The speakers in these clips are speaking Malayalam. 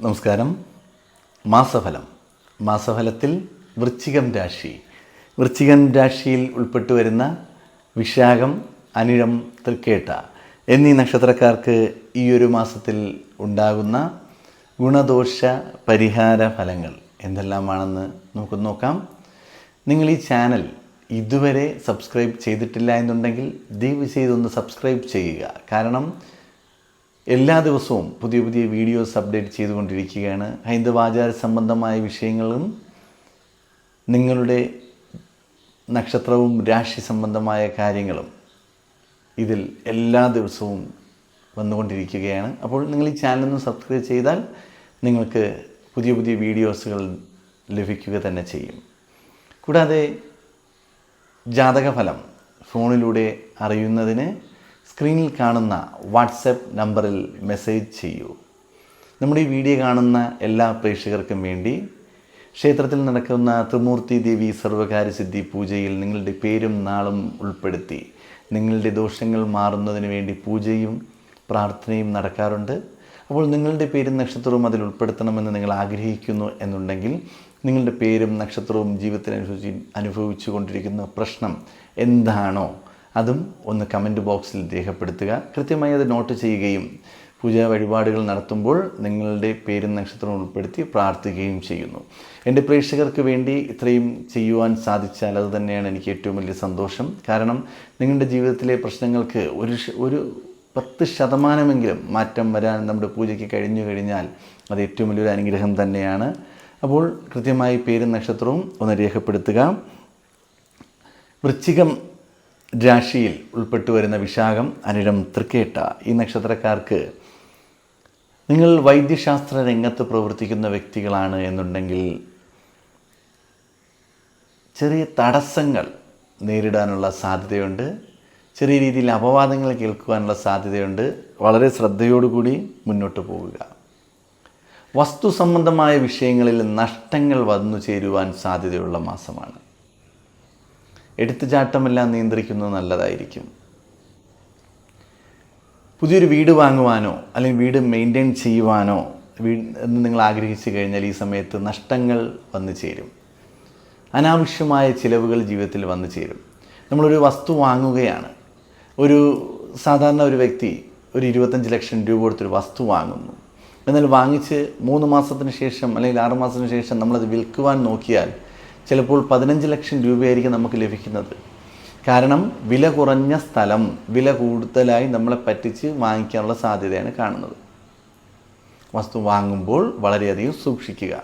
നമസ്കാരം. മാസഫലം. മാസഫലത്തിൽ വൃശ്ചികം രാശി. വൃശ്ചികം രാശിയിൽ ഉൾപ്പെട്ടു വരുന്ന വിശാഖം അനിഴം തൃക്കേട്ട എന്നീ നക്ഷത്രക്കാർക്ക് ഈ ഒരു മാസത്തിൽ ഉണ്ടാകുന്ന ഗുണദോഷ പരിഹാര ഫലങ്ങൾ എന്തെല്ലാമാണെന്ന് നമുക്ക് നോക്കാം. നിങ്ങൾ ഈ ചാനൽ ഇതുവരെ സബ്സ്ക്രൈബ് ചെയ്തിട്ടില്ല എന്നുണ്ടെങ്കിൽ ദയവ് ചെയ്തൊന്ന് സബ്സ്ക്രൈബ് ചെയ്യുക. കാരണം എല്ലാ ദിവസവും പുതിയ പുതിയ വീഡിയോസ് അപ്ഡേറ്റ് ചെയ്തുകൊണ്ടിരിക്കുകയാണ്. ഹൈന്ദവാചാര സംബന്ധമായ വിഷയങ്ങളും നിങ്ങളുടെ നക്ഷത്രവും രാശി സംബന്ധമായ കാര്യങ്ങളും ഇതിൽ എല്ലാ ദിവസവും വന്നുകൊണ്ടിരിക്കുകയാണ്. അപ്പോൾ നിങ്ങൾ ഈ ചാനലൊന്ന് സബ്സ്ക്രൈബ് ചെയ്താൽ നിങ്ങൾക്ക് പുതിയ പുതിയ വീഡിയോസുകൾ ലഭിക്കുക തന്നെ ചെയ്യും. കൂടാതെ ജാതകഫലം ഫോണിലൂടെ അറിയുന്നതിന് സ്ക്രീനിൽ കാണുന്ന വാട്സപ്പ് നമ്പറിൽ മെസ്സേജ് ചെയ്യൂ. നമ്മുടെ ഈ വീഡിയോ കാണുന്ന എല്ലാ പ്രേക്ഷകർക്കും വേണ്ടി ക്ഷേത്രത്തിൽ നടക്കുന്ന ത്രിമൂർത്തി ദേവി സർവകാര്യ സിദ്ധി പൂജയിൽ നിങ്ങളുടെ പേരും നാളും ഉൾപ്പെടുത്തി നിങ്ങളുടെ ദോഷങ്ങൾ മാറുന്നതിന് വേണ്ടി പൂജയും പ്രാർത്ഥനയും നടക്കാറുണ്ട്. അപ്പോൾ നിങ്ങളുടെ പേരും നക്ഷത്രവും അതിൽ ഉൾപ്പെടുത്തണമെന്ന് നിങ്ങൾ ആഗ്രഹിക്കുന്നു എന്നുണ്ടെങ്കിൽ നിങ്ങളുടെ പേരും നക്ഷത്രവും ജീവിതത്തിൽ അനുഭവിച്ച് അനുഭവിച്ചു കൊണ്ടിരിക്കുന്ന പ്രശ്നം എന്താണോ അതും ഒന്ന് കമന്റ് ബോക്സിൽ രേഖപ്പെടുത്തുക. കൃത്യമായി അത് നോട്ട് ചെയ്യുകയും പൂജാ വഴിപാടുകൾ നടത്തുമ്പോൾ നിങ്ങളുടെ പേരും നക്ഷത്രവും ഉൾപ്പെടുത്തി പ്രാർത്ഥിക്കുകയും ചെയ്യുന്നു. എന്റെ പ്രേക്ഷകർക്ക് വേണ്ടി ഇത്രയും ചെയ്യുവാൻ സാധിച്ചാൽ അത് തന്നെയാണ് എനിക്ക് ഏറ്റവും വലിയ സന്തോഷം. കാരണം നിങ്ങളുടെ ജീവിതത്തിലെ പ്രശ്നങ്ങൾക്ക് ഒരു ഒരു പത്ത് ശതമാനമെങ്കിലും മാറ്റം വരാൻ നമ്മുടെ പൂജയ്ക്ക് കഴിഞ്ഞു കഴിഞ്ഞാൽ അത് ഏറ്റവും വലിയൊരു അനുഗ്രഹം തന്നെയാണ്. അപ്പോൾ കൃത്യമായി പേരും നക്ഷത്രവും ഒന്ന് രേഖപ്പെടുത്തുക. വൃശ്ചികം രാശിയിൽ ഉൾപ്പെട്ടു വരുന്ന വിശാഖം അനിഴം തൃക്കേട്ട ഈ നക്ഷത്രക്കാർക്ക് നിങ്ങൾ വൈദ്യശാസ്ത്ര രംഗത്ത് പ്രവർത്തിക്കുന്ന വ്യക്തികളാണ് എന്നുണ്ടെങ്കിൽ ചെറിയ തടസ്സങ്ങൾ നേരിടാനുള്ള സാധ്യതയുണ്ട്. ചെറിയ രീതിയിൽ അപവാദങ്ങൾ കേൾക്കുവാനുള്ള സാധ്യതയുണ്ട്. വളരെ ശ്രദ്ധയോടുകൂടി മുന്നോട്ട് പോവുക. വസ്തു സംബന്ധമായ വിഷയങ്ങളിൽ നഷ്ടങ്ങൾ വന്നു ചേരുവാൻ സാധ്യതയുള്ള മാസമാണ്. എടുത്തുചാട്ടമെല്ലാം നിയന്ത്രിക്കുന്നത് നല്ലതായിരിക്കും. പുതിയൊരു വീട് വാങ്ങുവാനോ അല്ലെങ്കിൽ വീട് മെയിന്റെയിൻ ചെയ്യുവാനോ എന്ന് നിങ്ങൾ ആഗ്രഹിച്ചു കഴിഞ്ഞാൽ ഈ സമയത്ത് നഷ്ടങ്ങൾ വന്നു ചേരും. അനാവശ്യമായ ചിലവുകൾ ജീവിതത്തിൽ വന്നു ചേരും. നമ്മളൊരു വസ്തു വാങ്ങുകയാണ്. ഒരു സാധാരണ ഒരു വ്യക്തി ഒരു ഇരുപത്തഞ്ച് ലക്ഷം രൂപ കൊടുത്തൊരു വസ്തു വാങ്ങുന്നു. എന്നാൽ വാങ്ങിച്ച് മൂന്ന് മാസത്തിന് ശേഷം അല്ലെങ്കിൽ ആറ് മാസത്തിന് ശേഷം നമ്മളത് വിൽക്കുവാൻ നോക്കിയാൽ ചിലപ്പോൾ പതിനഞ്ച് ലക്ഷം രൂപയായിരിക്കും നമുക്ക് ലഭിക്കുന്നത്. കാരണം വില കുറഞ്ഞ സ്ഥലം വില കൂടുതലായി നമ്മളെ പറ്റിച്ച് വാങ്ങിക്കാനുള്ള സാധ്യതയാണ് കാണുന്നത്. വസ്തു വാങ്ങുമ്പോൾ വളരെയധികം സൂക്ഷിക്കുക.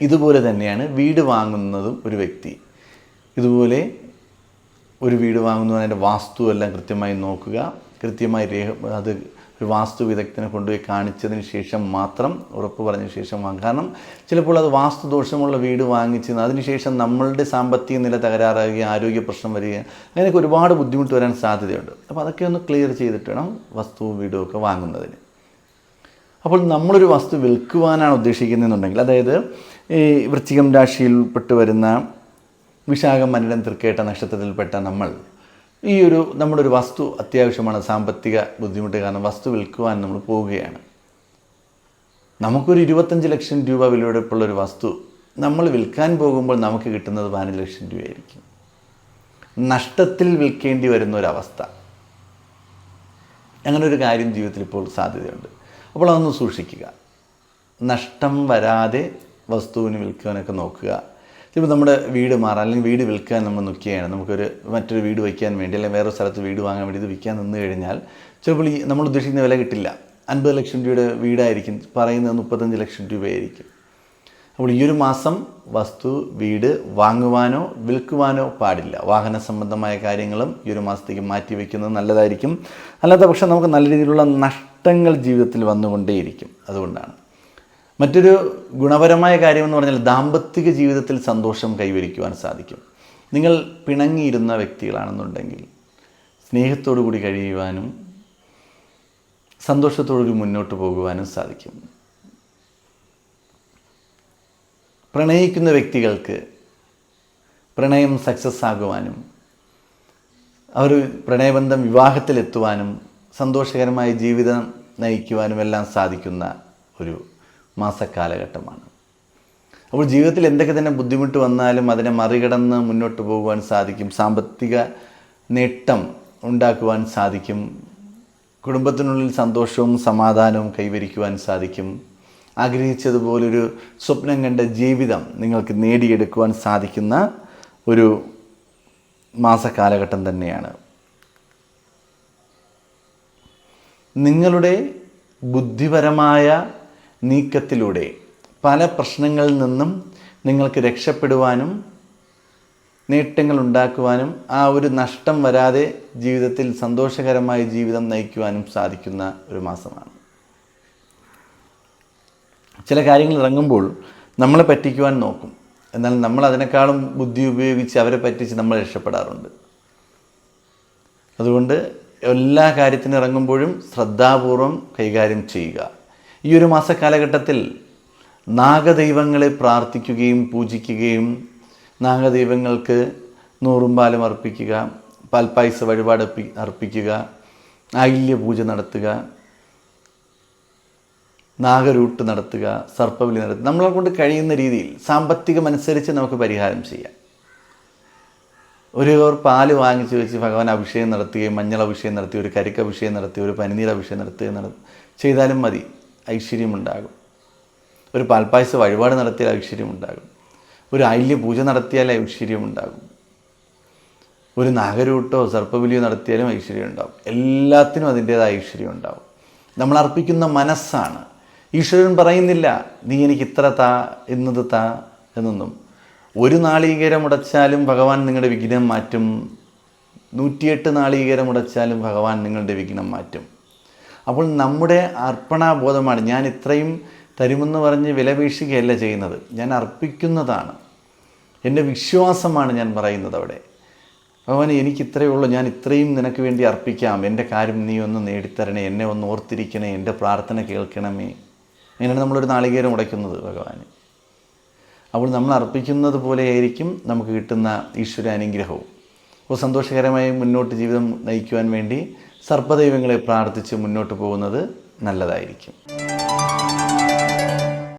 ഇതുപോലെ തന്നെയാണ് വീട് വാങ്ങുന്നതും ഒരു വ്യക്തി. ഇതുപോലെ ഒരു വീട് വാങ്ങുന്നതിന്റെ വാസ്തു എല്ലാം കൃത്യമായി നോക്കുക കൃത്യമായി രേഖ അത് ഒരു വാസ്തു വിദഗ്ധനെ കൊണ്ടുപോയി കാണിച്ചതിന് ശേഷം മാത്രം ഉറപ്പ് പറഞ്ഞ ശേഷം വാങ്ങും. കാരണം ചിലപ്പോൾ അത് വാസ്തു ദോഷമുള്ള വീട് വാങ്ങിച്ച് അതിനുശേഷം നമ്മളുടെ സാമ്പത്തിക നില തകരാറാകുകയും ആരോഗ്യ പ്രശ്നം വരികയും അങ്ങനെയൊക്കെ ഒരുപാട് ബുദ്ധിമുട്ട് വരാൻ സാധ്യതയുണ്ട്. അപ്പോൾ അതൊക്കെ ഒന്ന് ക്ലിയർ ചെയ്തിട്ട് വേണം വസ്തുവും വീടും ഒക്കെ വാങ്ങുന്നതിന്. അപ്പോൾ നമ്മളൊരു വസ്തു വിൽക്കുവാനാണ് ഉദ്ദേശിക്കുന്നതെന്നുണ്ടെങ്കിൽ അതായത് ഈ വൃശ്ചികം രാശിയിൽ പെട്ട് വരുന്ന വിശാഖം മനിടം തൃക്കേട്ട നക്ഷത്രത്തിൽപ്പെട്ട നമ്മൾ ഈ ഒരു നമ്മുടെ ഒരു വസ്തു അത്യാവശ്യമാണ് സാമ്പത്തിക ബുദ്ധിമുട്ട് കാരണം വസ്തു വിൽക്കുവാൻ നമ്മൾ പോവുകയാണ്. നമുക്കൊരു ഇരുപത്തഞ്ച് ലക്ഷം രൂപ വിലയെടുപ്പുള്ള ഒരു വസ്തു നമ്മൾ വിൽക്കാൻ പോകുമ്പോൾ നമുക്ക് കിട്ടുന്നത് പതിനഞ്ച് ലക്ഷം രൂപയായിരിക്കും. നഷ്ടത്തിൽ വിൽക്കേണ്ടി വരുന്ന ഒരവസ്ഥ അങ്ങനെ ഒരു കാര്യം ജീവിതത്തിൽ ഇപ്പോൾ സാധ്യതയുണ്ട്. അപ്പോൾ അതൊന്ന് സൂക്ഷിക്കുക. നഷ്ടം വരാതെ വസ്തുവിന് വിൽക്കുവാനൊക്കെ നോക്കുക. ചിലപ്പോൾ നമ്മുടെ വീട് മാറാം അല്ലെങ്കിൽ വീട് വിൽക്കാൻ നമ്മൾ നിൽക്കുകയാണ് നമുക്കൊരു മറ്റൊരു വീട് വയ്ക്കാൻ വേണ്ടി അല്ലെങ്കിൽ വേറെ സ്ഥലത്ത് വീട് വാങ്ങാൻ വേണ്ടി ഇത് വിൽക്കാൻ നിന്ന് കഴിഞ്ഞാൽ ചിലപ്പോൾ ഈ നമ്മൾ ഉദ്ദേശിക്കുന്ന വില കിട്ടില്ല. അൻപത് ലക്ഷം രൂപയുടെ വീടായിരിക്കും പറയുന്നത് മുപ്പത്തഞ്ച് ലക്ഷം രൂപയായിരിക്കും. അപ്പോൾ ഈ ഒരു മാസം വസ്തു വീട് വാങ്ങുവാനോ വിൽക്കുവാനോ പാടില്ല. വാഹന സംബന്ധമായ കാര്യങ്ങളും ഈ ഒരു മാസത്തേക്ക് മാറ്റി വയ്ക്കുന്നത് നല്ലതായിരിക്കും. അല്ലാത്ത പക്ഷം നമുക്ക് നല്ല രീതിയിലുള്ള നഷ്ടങ്ങൾ ജീവിതത്തിൽ വന്നുകൊണ്ടേയിരിക്കും. അതുകൊണ്ടാണ്. മറ്റൊരു ഗുണപരമായ കാര്യമെന്ന് പറഞ്ഞാൽ ദാമ്പത്തിക ജീവിതത്തിൽ സന്തോഷം കൈവരിക്കുവാൻ സാധിക്കും. നിങ്ങൾ പിണങ്ങിയിരുന്ന വ്യക്തികളാണെന്നുണ്ടെങ്കിൽ സ്നേഹത്തോടു കൂടി കഴിയുവാനും സന്തോഷത്തോടുകൂടി മുന്നോട്ട് പോകുവാനും സാധിക്കും. പ്രണയിക്കുന്ന വ്യക്തികൾക്ക് പ്രണയം സക്സസ് ആകുവാനും അവർ പ്രണയബന്ധം വിവാഹത്തിലെത്തുവാനും സന്തോഷകരമായ ജീവിതം നയിക്കുവാനും എല്ലാം സാധിക്കുന്ന ഒരു മാസക്കാലഘട്ടമാണ് അപ്പോൾ ജീവിതത്തിൽ എന്തൊക്കെ തന്നെ ബുദ്ധിമുട്ട് വന്നാലും അതിനെ മറികടന്ന് മുന്നോട്ട് പോകുവാൻ സാധിക്കും. സാമ്പത്തിക നേട്ടം ഉണ്ടാക്കുവാൻ സാധിക്കും. കുടുംബത്തിനുള്ളിൽ സന്തോഷവും സമാധാനവും കൈവരിക്കുവാൻ സാധിക്കും. ആഗ്രഹിച്ചതുപോലൊരു സ്വപ്നം കണ്ട ജീവിതം നിങ്ങൾക്ക് നേടിയെടുക്കുവാൻ സാധിക്കുന്ന ഒരു മാസക്കാലഘട്ടം തന്നെയാണ്. നിങ്ങളുടെ ബുദ്ധിപരമായ നീക്കത്തിലൂടെ പല പ്രശ്നങ്ങളിൽ നിന്നും നിങ്ങൾക്ക് രക്ഷപ്പെടുവാനും നേട്ടങ്ങൾ ഉണ്ടാക്കുവാനും ആ ഒരു നഷ്ടം വരാതെ ജീവിതത്തിൽ സന്തോഷകരമായ ജീവിതം നയിക്കുവാനും സാധിക്കുന്ന ഒരു മാസമാണ്. ചില കാര്യങ്ങൾ ഇറങ്ങുമ്പോൾ നമ്മളെ പറ്റിക്കുവാൻ നോക്കും. എന്നാൽ നമ്മൾ അതിനേക്കാളും ബുദ്ധി ഉപയോഗിച്ച് അവരെ പറ്റിച്ച് നമ്മൾ രക്ഷപ്പെടാറുണ്ട്. അതുകൊണ്ട് എല്ലാ കാര്യത്തിനും ഇറങ്ങുമ്പോഴും ശ്രദ്ധാപൂർവം കൈകാര്യം ചെയ്യുക. ഈ ഒരു മാസക്കാലഘട്ടത്തിൽ നാഗദൈവങ്ങളെ പ്രാർത്ഥിക്കുകയും പൂജിക്കുകയും നാഗദൈവങ്ങൾക്ക് നൂറും പാലും അർപ്പിക്കുക പാൽപ്പായസ വഴിപാട് അർപ്പി- അർപ്പിക്കുക ആയില്യ പൂജ നടത്തുക നാഗരൂട്ട് നടത്തുക സർപ്പബലി നടത്തുക നമ്മളെ കൊണ്ട് കഴിയുന്ന രീതിയിൽ സാമ്പത്തികമനുസരിച്ച് നമുക്ക് പരിഹാരം ചെയ്യാം. ഒരു ഓർ പാൽ വാങ്ങിച്ച് വെച്ച് ഭഗവാൻ അഭിഷേകം നടത്തുകയും മഞ്ഞൾ അഭിഷേകം നടത്തി ഒരു കരിക്ക് അഭിഷേകം നടത്തി ഒരു പനിനീർ അഭിഷേകം നടത്തുകയും നട ചെയ്താലും മതി. ഐശ്വര്യമുണ്ടാകും. ഒരു പാൽപ്പായസ വഴിപാട് നടത്തിയാൽ ഐശ്വര്യമുണ്ടാകും. ഒരു ഐല്യ പൂജ നടത്തിയാൽ ഐശ്വര്യമുണ്ടാകും. ഒരു നാഗരൂട്ടോ സർപ്പബലിയോ നടത്തിയാലും ഐശ്വര്യം ഉണ്ടാകും എല്ലാത്തിനും അതിന്റേതായ ഐശ്വര്യം ഉണ്ടാകും നമ്മൾ അർപ്പിക്കുന്ന മനസ്സാണ്. ഈശ്വരൻ പറയുന്നില്ല നീ എനിക്ക് ഇത്ര താ എന്നത് താ എന്നൊന്നും. ഒരു നാളീകരം ഉടച്ചാലും ഭഗവാൻ നിങ്ങളുടെ വിഘ്നം മാറ്റും. നൂറ്റിയെട്ട് നാളീകരം ഉടച്ചാലും ഭഗവാൻ നിങ്ങളുടെ വിഘ്നം മാറ്റും. അപ്പോൾ നമ്മുടെ അർപ്പണാബോധമാണ്. ഞാൻ ഇത്രയും തരുമെന്ന് പറഞ്ഞ് വിലപേക്ഷിക്കുകയല്ല ചെയ്യുന്നത്. ഞാൻ അർപ്പിക്കുന്നതാണ്. എന്റെ വിശ്വാസമാണ് ഞാൻ പറയുന്നത് അവിടെ. ഭഗവാൻ എനിക്ക് ഇത്രയേ ഉള്ളൂ. ഞാൻ ഇത്രയും നിനക്ക് വേണ്ടി അർപ്പിക്കാം. എന്റെ കാര്യം നീ ഒന്ന് നേടിത്തരണേ. എന്നെ ഒന്ന് ഓർത്തിരിക്കണേ. എന്റെ പ്രാർത്ഥന കേൾക്കണമേ. അങ്ങനെയാണ് നമ്മളൊരു നാളികേരം ഉടയ്ക്കുന്നത് ഭഗവാന്. അപ്പോൾ നമ്മൾ അർപ്പിക്കുന്നത് പോലെയായിരിക്കും നമുക്ക് കിട്ടുന്ന ഈശ്വര അനുഗ്രഹവും. അപ്പോൾ സന്തോഷകരമായി മുന്നോട്ട് ജീവിതം നയിക്കുവാൻ വേണ്ടി സർപ്പദൈവങ്ങളെ പ്രാർത്ഥിച്ച് മുന്നോട്ട് പോകുന്നത് നല്ലതായിരിക്കും.